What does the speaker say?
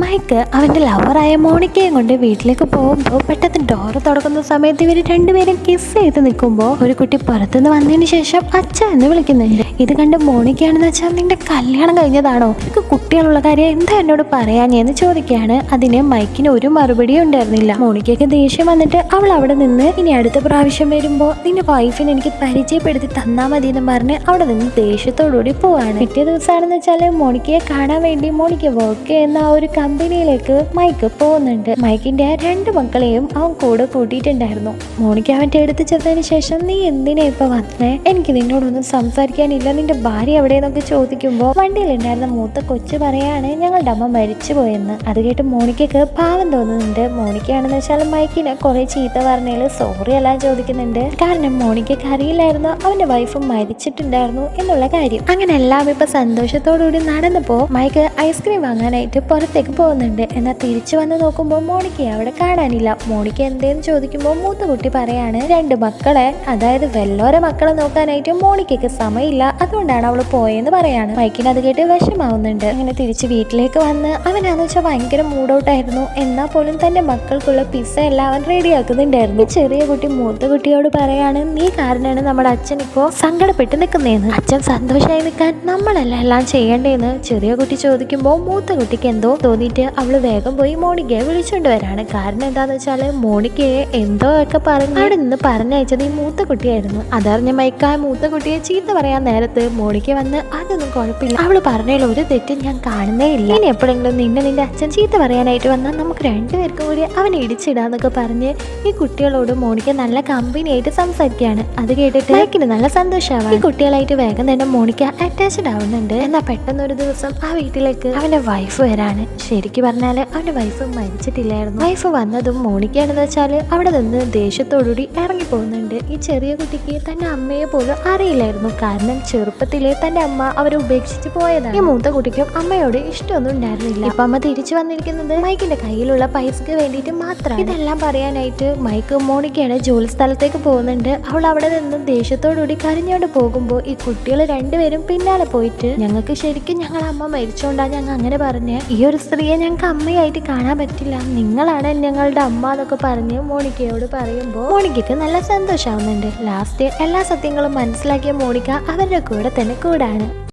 Mic അവന്റെ ലവറായ മോണിക്കയും കൊണ്ട് വീട്ടിലേക്ക് പോകുമ്പോൾ പെട്ടെന്ന് ഡോറ് തുറക്കുന്ന സമയത്ത് ഇവർ രണ്ടുപേരും കിസ് ചെയ്ത് നിൽക്കുമ്പോൾ ഒരു കുട്ടി പുറത്തുനിന്ന് വന്നതിന് ശേഷം അച്ഛ എന്ന് വിളിക്കുന്നുണ്ട്. ഇത് കണ്ട് മോണിക്കയാണെന്ന് വെച്ചാൽ നിന്റെ കല്യാണം കഴിഞ്ഞതാണോ? കുട്ടികളുള്ള കാര്യം എന്താ എന്നോട് പറയാഞ്ഞെന്ന് ചോദിക്കുകയാണ്. അതിന് മൈക്കിന് ഒരു മറുപടിയും ഉണ്ടായിരുന്നില്ല. മോണിക്കയ്ക്ക് ദേഷ്യം വന്നിട്ട് അവൾ അവിടെ നിന്ന് ഇനി അടുത്ത പ്രാവശ്യം വരുമ്പോൾ നിന്റെ വൈഫിനെ എനിക്ക് പരിചയപ്പെടുത്തി തന്നാ മതി എന്ന് പറഞ്ഞ് അവിടെ നിന്ന് ദേഷ്യത്തോടുകൂടി പോവാണ്. പിറ്റേ ദിവസമാണെന്ന് വെച്ചാൽ മോണിക്കയെ കാണാൻ വേണ്ടി മോണിക്ക വർക്ക് ചെയ്യുന്ന ആ ഒരു കമ്പനിയിലേക്ക് മൈക്ക് പോകുന്നുണ്ട്. മൈക്കിന്റെ രണ്ട് മക്കളെയും അവൻ കൂടെ കൂട്ടിയിട്ടുണ്ടായിരുന്നു. മോണിക്ക അവന്റെ അടുത്ത് ചെന്നതിന് ശേഷം നീ എന്തിനാ ഇപ്പൊ വന്നേ? എനിക്ക് നിന്നോടൊന്നും സംസാരിക്കാനില്ല. നിന്റെ ഭാര്യ എവിടെയെന്നൊക്കെ ചോദിക്കുമ്പോൾ വണ്ടിയിലുണ്ടായിരുന്ന മൂത്ത പറയാണ് ഞങ്ങളുടെ അമ്മ മരിച്ചു പോയെന്ന്. അത് കേട്ട് മോണിക്കക്ക് പാവം തോന്നുന്നുണ്ട്. മോണിക്കയാണെന്ന് വെച്ചാൽ മൈക്കിനെ കുറെ ചീത്ത പറഞ്ഞതിൽ സോറി എല്ലാം ചോദിക്കുന്നുണ്ട്. കാരണം മോണിക്കക്ക് അറിയില്ലായിരുന്നു. അവന്റെ വൈഫ് മരിച്ചിട്ടുണ്ടായിരുന്നു എന്നുള്ള കാര്യം. അങ്ങനെ എല്ലാം ഇപ്പൊ സന്തോഷത്തോടുകൂടി നടന്നപ്പോ മൈക്ക് ഐസ്ക്രീം വാങ്ങാനായിട്ട് പുറത്തേക്ക് പോകുന്നുണ്ട്. എന്നാൽ തിരിച്ചു വന്ന് നോക്കുമ്പോൾ മോണിക്കയെ അവിടെ കാണാനില്ല. മോണിക്ക എന്തേന്ന് ചോദിക്കുമ്പോൾ മൂത്ത കുട്ടി പറയാണ് രണ്ട് മക്കളെ അതായത് വെല്ലോരെ മക്കളെ നോക്കാനായിട്ട് മോണിക്കയ്ക്ക് സമയമില്ല. അതുകൊണ്ടാണ് അവൾ പോയെന്ന് പറയാണ്. മൈക്കിന് അത് കേട്ട് വിഷമാവുന്നുണ്ട്. അങ്ങനെ തിരിച്ച് വീട്ടിലേക്ക് വന്ന് അവനാന്ന് വെച്ചാൽ ഭയങ്കര മൂഡൌട്ടായിരുന്നു. എന്നാൽ പോലും തന്റെ മക്കൾക്കുള്ള പിസ്സ എല്ലാം അവൻ റെഡിയാക്കുന്നുണ്ടായിരുന്നു. ചെറിയ കുട്ടി മൂത്ത കുട്ടിയോട് പറയാണ് നീ കാരണമാണ് നമ്മുടെ അച്ഛൻ ഇപ്പോൾ സങ്കടപ്പെട്ട് നിൽക്കുന്നതെന്ന് അച്ഛൻ സന്തോഷമായി നിൽക്കാൻ നമ്മളല്ല എല്ലാം ചെയ്യേണ്ടതെന്ന് ചെറിയ കുട്ടി ചോദിക്കുമ്പോൾ മൂത്ത കുട്ടിക്ക് എന്തോ തോന്നിയിട്ട് അവൾ വേഗം പോയി മോണിക്കയെ വിളിച്ചുകൊണ്ട് വരാണ്. കാരണം എന്താന്ന് വെച്ചാൽ മോണിക്കയെ എന്തോ ഒക്കെ പറഞ്ഞ് അവിടെ നിന്ന് പറഞ്ഞയച്ചത് ഈ മൂത്ത കുട്ടിയായിരുന്നു. അതറിഞ്ഞ മൈക്ക മൂത്ത കുട്ടിയെ ചീത്ത പറയാൻ നേരത്ത് മോണിക്ക വന്ന് അതൊന്നും കുഴപ്പമില്ല. അവൾ പറഞ്ഞതിൽ ഒരു തെറ്റും ഞാൻ കാണുന്നേ ഇല്ല. ഇനി എപ്പോഴെങ്കിലും നിന്നെ നിന്റെ അച്ഛൻ ചീത്ത പറയാനായിട്ട് വന്നാൽ നമുക്ക് രണ്ടുപേർക്കും കൂടി അവനെ ഇടിച്ചിടാന്നൊക്കെ പറഞ്ഞ് ഈ കുട്ടികളോട് മോണിക്ക നല്ല കമ്പനി ആയിട്ട് സംസാരിക്കുകയാണ്. അത് കേട്ടിട്ട് മൈക്കിന് നല്ല സന്തോഷമാണ് ഈ കുട്ടികളായിട്ട് വേഗം തന്നെ മോണിക്ക അറ്റാച്ച്ഡ് ആവുന്നുണ്ട്. എന്നാൽ പെട്ടെന്ന് ഒരു ദിവസം ആ വീട്ടിലേക്ക് അവന്റെ വൈഫ് വരാണ്. ശരിക്കും പറഞ്ഞാൽ അവന്റെ വൈഫ് മരിച്ചിട്ടില്ലായിരുന്നു. വൈഫ് വന്നതും മോണിക്കയാണെന്ന് വെച്ചാൽ അവിടെ നിന്ന് ദേഷ്യത്തോടുകൂടി ഇറങ്ങി പോകുന്നുണ്ട് ഈ ചെറിയ കുട്ടിക്ക് തന്റെ അമ്മയെ പോലും അറിയില്ലായിരുന്നു. കാരണം ചെറുപ്പത്തിലെ തന്റെ അമ്മ അവരെ ഉപേക്ഷിച്ച് പോയതാണ്. ഈ മൂത്ത കുട്ടിക്കും അമ്മയോട് ഇഷ്ടമൊന്നും ഉണ്ടായിരുന്നില്ല. ഇപ്പൊ അമ്മ തിരിച്ചു വന്നിരിക്കുന്നത് മൈക്കിന്റെ കയ്യിലുള്ള പൈസക്ക് വേണ്ടിയിട്ട് മാത്രം. ഇതെല്ലാം പറയാനായിട്ട് മൈക്ക് മോണിക്കയുടെ ജോലി സ്ഥലത്തേക്ക് പോകുന്നുണ്ട്. അവൾ അവിടെ നിന്നും ദേഷ്യത്തോടുകൂടി കരഞ്ഞോണ്ട് പോകുമ്പോൾ ഈ കുട്ടികൾ രണ്ടുപേരും പിന്നാലെ പോയിട്ട് ഞങ്ങൾക്ക് ശരിക്കും ഞങ്ങൾ അമ്മ മരിച്ചോണ്ടാ ഞങ്ങൾ അങ്ങനെ പറഞ്ഞ്? ഈ ഒരു സ്ത്രീയെ ഞങ്ങൾക്ക് അമ്മയായിട്ട് കാണാൻ പറ്റില്ല. നിങ്ങളാണ് ഞങ്ങളുടെ അമ്മ എന്നൊക്കെ പറഞ്ഞ് മോണിക്കയോട് പറയുമ്പോൾ മോണിക്കയ്ക്ക് നല്ല സന്തോഷമാവുന്നുണ്ട്. ലാസ്റ്റ് എല്ലാ സത്യങ്ങളും മനസ്സിലാക്കിയ മോണിക്ക അവരുടെ കൂടെ തന്നെ കൂടാണ്.